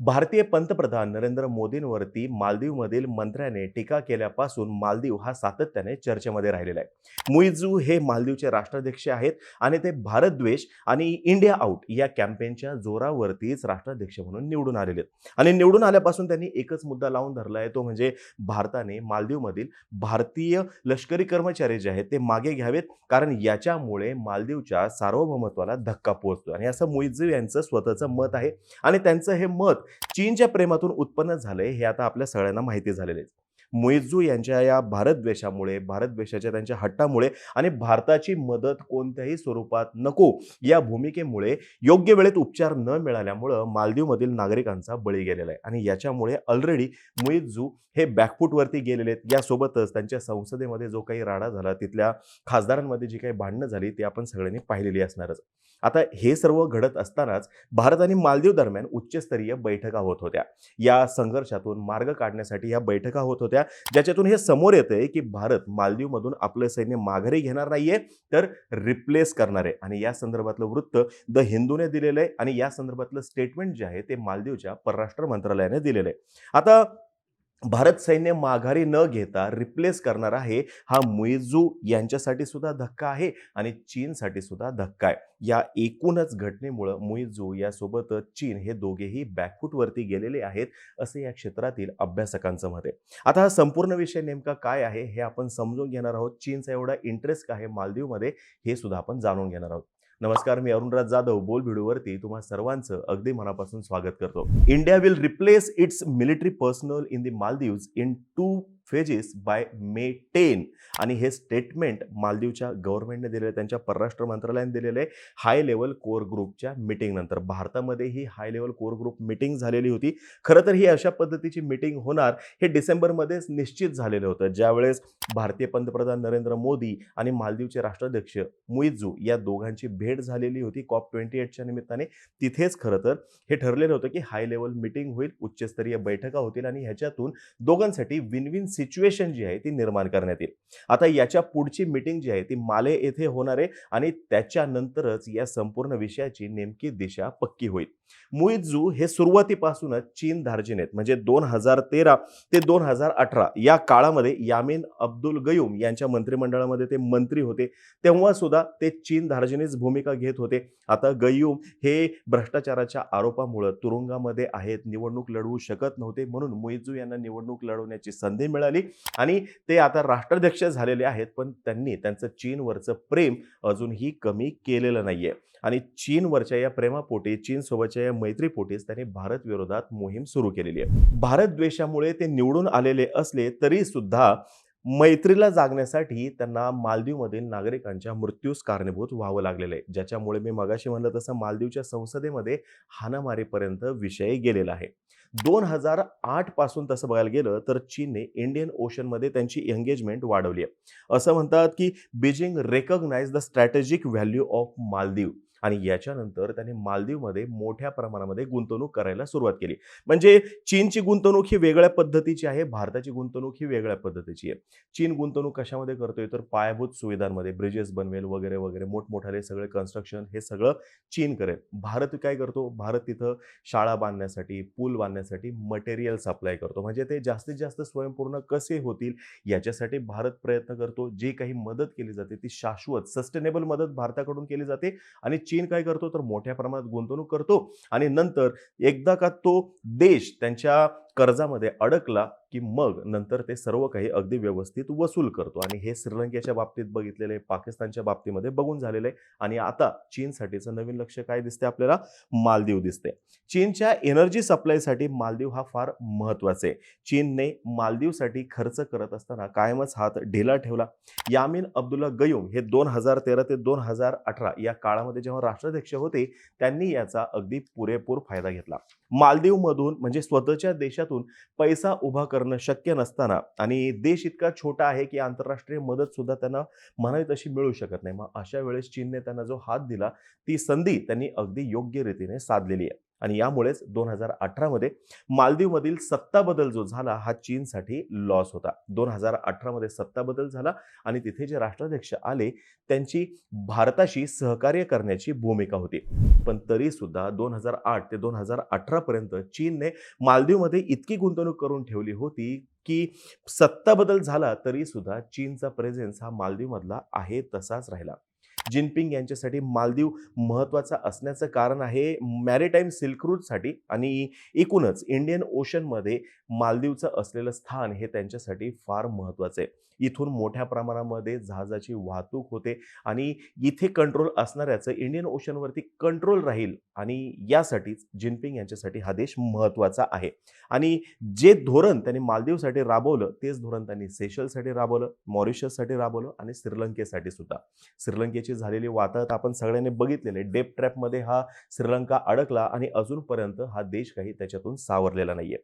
भारतीय पंतप्रधान नरेंद्र मोदींवरती मालदीवमधील मंत्र्याने टीका केल्यापासून मालदीव हा सातत्याने चर्चेमध्ये राहिलेला आहे. मुईजू हे मालदीवचे राष्ट्राध्यक्ष आहेत आणि ते भारतद्वेष आणि इंडिया आउट या कॅम्पेनच्या जोरावरतीच राष्ट्राध्यक्ष म्हणून निवडून आलेले आहेत. आणि निवडून आल्यापासून त्यांनी एकच मुद्दा लावून धरला आहे तो म्हणजे भारताने मालदीवमधील भारतीय लष्करी कर्मचारी जे आहेत ते मागे घ्यावेत कारण याच्यामुळे मालदीवच्या सार्वभौमत्वाला धक्का पोहोचतो आणि असं मुईजू यांचं स्वतःचं मत आहे. आणि त्यांचं हे मत चीनच्या प्रेमातून उत्पन्न झालंय हे आता आपल्या सगळ्यांना माहिती झालेलं आहे. मुइजू यांच्या या भारतद्वेषामुळे भारतद्वेषाच्या त्यांच्या हट्टामुळे आणि भारताची मदत कोणत्याही स्वरूपात नको या भूमिकेमुळे योग्य वेळेत उपचार न मिळाल्यामुळं मालदीवमधील नागरिकांचा बळी गेलेला आहे. आणि याच्यामुळे ऑलरेडी मुइझू हे बॅकफूटवरती गेलेले आहेत. यासोबतच त्यांच्या संसदेमध्ये जो काही राडा झाला तिथल्या खासदारांमध्ये जी काही भांडणं झाली ती आपण सगळ्यांनी पाहिलेली असणारच. आता हे सर्व घडत असतानाच भारत आणि मालदीव दरम्यान उच्चस्तरीय बैठका होत होत्या. या संघर्षातून मार्ग काढण्यासाठी ह्या बैठका होत होत्या ज्याच्यातून हे समोर येतंय की भारत मालदीवमधून आपलं सैन्य माघारी घेणार नाहीये तर रिप्लेस करणार आहे. आणि या संदर्भातलं वृत्त द हिंदूने दिलेलं आहे आणि या संदर्भातलं स्टेटमेंट जे आहे ते मालदीवच्या परराष्ट्र मंत्रालयाने दिलेलं आहे. आता भारत सैन्य माघारी न घेता रिप्लेस करणार आहे हा मुईजू यांच्यासाठी सुद्धा धक्का आहे आणि चीनसाठी सुद्धा धक्का आहे. या एकूणच घटनेमुळं मुईजू यासोबतच चीन हे दोघेही बॅकफूटवरती गेलेले आहेत असे या क्षेत्रातील अभ्यासकांचं मत आहे. आता हा संपूर्ण विषय नेमका काय आहे हे आपण समजून घेणार आहोत. चीनचा एवढा इंटरेस्ट काय आहे मालदीवमध्ये हे सुद्धा आपण जाणून घेणार आहोत. नमस्कार मी अरुणराज जाधव. बोल व्हिडिओवरती तुम्हा सर्वांचं अगदी मनापासून स्वागत करतो. India will replace its military personnel in the Maldives in two phases by May ten आणि हे स्टेटमेंट मालदीवच्या गव्हर्नमेंटने दिलेलं आहे त्यांच्या परराष्ट्र मंत्रालयाने दिलेलं आहे. हाय लेवल कोर ग्रुपच्या मिटिंगनंतर भारतामध्ये ही high level core group meeting झालेली होती. खरं तर ही अशा पद्धतीची मिटिंग होणार हे डिसेंबरमध्येच निश्चित झालेलं होतं. ज्यावेळेस भारतीय पंतप्रधान नरेंद्र मोदी आणि मालदीवचे राष्ट्राध्यक्ष मुइझू या दोघांची भेट झालेली होती कॉप ट्वेंटी एटच्या निमित्ताने तिथेच खरं तर हे ठरलेलं होतं की हाय लेवल मिटिंग होईल उच्चस्तरीय बैठका होतील आणि ह्याच्यातून दोघांसाठी विन विन सिच्युएशन जी आहे ती निर्माण करण्यात येईल. आता याच्या पुढची मिटिंग जी आहे ती माले येथे होणार आहे आणि त्याच्यानंतरच या संपूर्ण विषयाची नेमकी दिशा पक्की होईल. मुईजू हे सुरुवातीपासूनच चीन धार्जिन आहेत. म्हणजे दोन हजार तेरा ते दोन हजार अठरा या काळामध्ये यामीन अब्दुल गयुम यांच्या मंत्रिमंडळामध्ये ते मंत्री होते. तेव्हा सुद्धा ते चीन धार्जिनीच भूमिका घेत होते. आता गयुम हे भ्रष्टाचाराच्या आरोपामुळं तुरुंगामध्ये आहेत निवडणूक लढवू शकत नव्हते म्हणून मुईजू यांना निवडणूक लढवण्याची संधी मिळाली. आणि ते आता राष्ट्राध्यक्ष झालेले आहेत पण त्यांनी त्यांचं चीनवरचं प्रेम अजूनही कमी केलेलं नाही आहे आणि चीनवरच्या या प्रेमापोटी चीनसोबतच्या या मैत्रीपोटीच त्यांनी भारत विरोधात मोहीम सुरू केलेली आहे. भारत द्वेषामुळे ते निवडून आलेले असले तरी सुद्धा मैत्रीला जागण्यासाठी त्यांना मालदीवमधील नागरिकांच्या मृत्यूस कारणीभूत व्हावं लागलेलं आहे. ज्याच्यामुळे मी मगाशी म्हणलं तसं मालदीवच्या संसदेमध्ये हाणामारीपर्यंत विषय गेलेला आहे. दोन हजार आठपासून तसं बघायला गेलं तर चीनने इंडियन ओशनमध्ये त्यांची एंगेजमेंट वाढवली आहे. असं म्हणतात की Beijing recognise the strategic value of Maldives आणि याच्यानंतर त्याने मालदीवमध्ये मोठ्या प्रमाणामध्ये गुंतवणूक करायला सुरुवात केली. म्हणजे चीनची गुंतवणूक ही वेगळ्या पद्धतीची आहे भारताची गुंतवणूक ही वेगळ्या पद्धतीची आहे. चीन गुंतवणूक कशामध्ये करतोय? तर पायाभूत सुविधांमध्ये ब्रिजेस बनवेल वगैरे वगैरे मोठमोठाले सगळे कन्स्ट्रक्शन हे सगळं चीन करेल. भारत काय करतो? भारत तिथं शाळा बांधण्यासाठी पूल बांधण्यासाठी मटेरियल सप्लाय करतो. म्हणजे ते जास्तीत जास्त स्वयंपूर्ण कसे होतील याच्यासाठी भारत प्रयत्न करतो. जी काही मदत केली जाते ती शाश्वत सस्टेनेबल मदत भारताकडून केली जाते आणि चीन काय करतो? तर मोठ्या प्रमाणात गुंतवणूक करतो. आणि नंतर एकदा का तो देश त्यांच्या कर्जामध्ये अडकला की मग नंतर ते सर्व काही अगदी व्यवस्थित वसूल करतो. आणि हे श्रीलंकेच्या बाबतीत बघितलेलं आहे पाकिस्तानच्या बाबतीमध्ये बघून झालेलं आहे. आणि आता चीनसाठीचं नवीन लक्ष काय दिसते आपल्याला? मालदीव दिसते चीनच्या एनर्जी सप्लायसाठी मालदीव हा फार महत्त्वाचा आहे. चीनने मालदीवसाठी खर्च करत असताना कायमच हात ढिला ठेवला. यामीन अब्दुल्ला गयूम हे दोन हजार तेरा ते दोन हजार अठरा या काळामध्ये जेव्हा राष्ट्राध्यक्ष होते त्यांनी याचा अगदी पुरेपूर फायदा घेतला. मालदीवमधून म्हणजे स्वतःच्या देशात देशातून पैसा उभा करणं शक्य नसताना आणि देश इतका छोटा आहे की आंतरराष्ट्रीय मदत सुद्धा त्यांना म्हणावी तशी मिळू शकत नाही. मग अशा वेळेस चीनने त्यांना जो हात दिला ती संधी त्यांनी अगदी योग्य रीतीने साधलेली आहे. आणि यामुळेच दोन हजार अठरामध्ये मालदीवमधील सत्ता बदल जो झाला हा चीनसाठी लॉस होता. दोन हजार अठरामध्ये सत्ता बदल झाला आणि तिथे जे राष्ट्राध्यक्ष आले त्यांची भारताशी सहकार्य करण्याची भूमिका होती. पण तरी सुद्धा दोन हजार आठ ते दोन हजार अठरापर्यंत चीनने मालदीवमध्ये इतकी गुंतवणूक करून ठेवली होती की सत्ता बदल झाला तरी सुद्धा चीनचा प्रेझेन्स हा मालदीवमधला आहे तसाच राहिला. जिनपिंग यांच्यासाठी मालदीव महत्त्वाचा असण्याचं कारण आहे मॅरिटाईम सिल्क रूटसाठी आणि एकूणच इंडियन ओशनमध्ये मालदीवचं असलेलं स्थान हे त्यांच्यासाठी फार महत्त्वाचं आहे. इथून मोठ्या प्रमाणामध्ये जहाजाची वाहतूक होते आणि इथे कंट्रोल असणाऱ्याचं इंडियन ओशनवरती कंट्रोल राहील आणि यासाठीच जिनपिंग यांच्यासाठी हा देश महत्त्वाचा आहे. आणि जे धोरण त्यांनी मालदीवसाठी राबवलं तेच धोरण त्यांनी सेशलसाठी राबवलं मॉरिशससाठी राबवलं आणि श्रीलंकेसाठी सुद्धा. श्रीलंकेची झालेली वाताहत आपण सगळ्यांनी बघितलेले डेप ट्रॅपमध्ये हा श्रीलंका अडकला आणि अजूनपर्यंत हा देश काही त्याच्यातून सावरलेला नाहीये.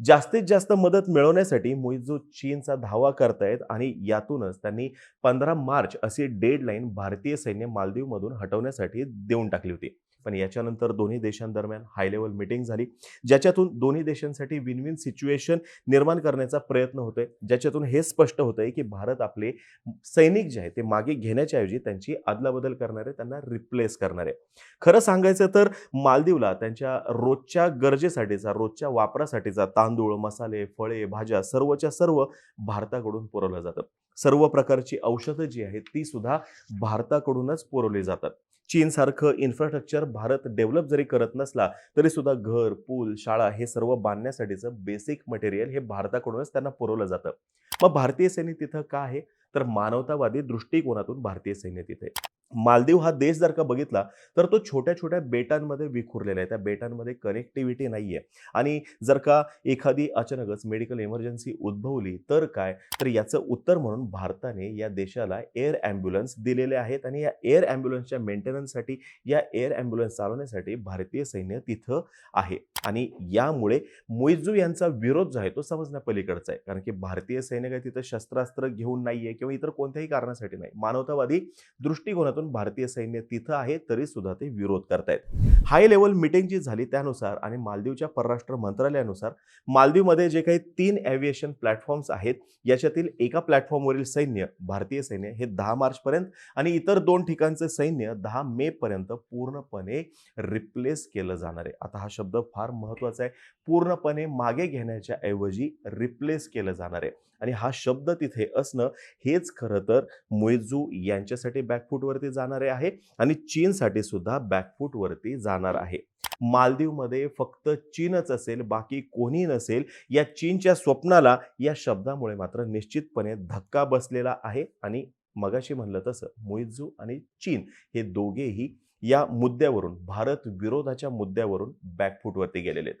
जास्तीत जास्त मदत मिळवण्यासाठी मुईजू चीनचा धावा करतायत आणि यातूनच त्यांनी पंधरा मार्च अशी डेडलाईन भारतीय सैन्य मालदीवमधून हटवण्यासाठी देऊन टाकली होती. पण याच्यानंतर दोन्ही देशांदरम्यान हाय लेवल मिटिंग झाली ज्याच्यातून दोन्ही देशांसाठी विन विन सिच्युएशन निर्माण करण्याचा प्रयत्न होतोय. ज्याच्यातून हे स्पष्ट होतंय की भारत आपले सैनिक जे आहे ते मागे घेण्याच्या ऐवजी त्यांची अदलाबदल करणारे त्यांना रिप्लेस करणारे खरं सांगायचं तर मालदीवला त्यांच्या रोजच्या गरजेसाठीचा रोजच्या वापरासाठीचा तांदूळ मसाले फळे भाज्या सर्वच्या सर्व भारताकडून पुरवलं जातं सर्व प्रकारची औषधं जी आहेत ती सुद्धा भारताकडूनच पुरवली जातात. चीनसारखं इन्फ्रास्ट्रक्चर भारत डेव्हलप जरी करत नसला तरी सुद्धा घर पूल शाळा हे सर्व बांधण्यासाठीचं बेसिक मटेरियल हे भारताकडूनच त्यांना पुरवलं जातं. मग भारतीय सैनिक तिथं का आहे? तर मानवतावादी दृष्टिकोनातून भारतीय सैन्य तिथे. मालदीव हा देश जर का बघितला तर तो छोट्या छोट्या बेटांमध्ये विखुरलेला आहे. त्या बेटांमध्ये कनेक्टिव्हिटी नाही आहे आणि जर का एखादी अचानकच मेडिकल इमर्जन्सी उद्भवली तर काय? तर याचं उत्तर म्हणून भारताने या देशाला एअर ॲम्ब्युलन्स दिलेले आहेत आणि या एअर ॲम्ब्युलन्सच्या मेंटेनन्ससाठी या एअर ॲम्ब्युलन्स चालवण्यासाठी भारतीय सैन्य तिथं आहे. आणि यामुळे मोइजू यांचा विरोध जो आहे तो समजण्या पलीकडचा आहे. कारण की भारतीय सैन्य काय तिथं शस्त्रास्त्र घेऊन नाहीये किंवा इतर कोणत्याही कारणासाठी नाही. मानवतावादी दृष्टिकोनातून भारतीय सैन्य तिथं आहे तरी सुद्धा ते विरोध करतायत. हाय लेवल मिटिंग जी झाली त्यानुसार आणि मालदीवच्या परराष्ट्र मंत्रालयानुसार मालदीवमध्ये जे काही तीन एव्हिएशन प्लॅटफॉर्म्स आहेत याच्यातील एका प्लॅटफॉर्मवरील सैन्य भारतीय सैन्य हे दहा मार्चपर्यंत आणि इतर दोन ठिकाणचे सैन्य दहा मे पर्यंत पूर्णपणे रिप्लेस केलं जाणार आहे. आता हा शब्द फार महत्त्वाचा आहे. पूर्णपणे मागे घेण्याच्या ऐवजी रिप्लेस केलं जाणार आहे. आणि हा शब्द तिथे असणं हेच खरं तर मुएजू यांच्यासाठी बॅकफूटवरती जाणारे आहे आणि चीनसाठी सुद्धा बॅकफूटवरती जाणार आहे. मालदीवमध्ये फक्त चीनच असेल बाकी कोणी नसेल या चीनच्या स्वप्नाला या शब्दामुळे मात्र निश्चितपणे धक्का बसलेला आहे आणि मगाशी म्हणलं तसं मुइजू आणि चीन हे दोघेही या मुद्द्यावरून भारत विरोधाच्या मुद्द्यावरून बॅकफूटवरती गेलेले आहेत.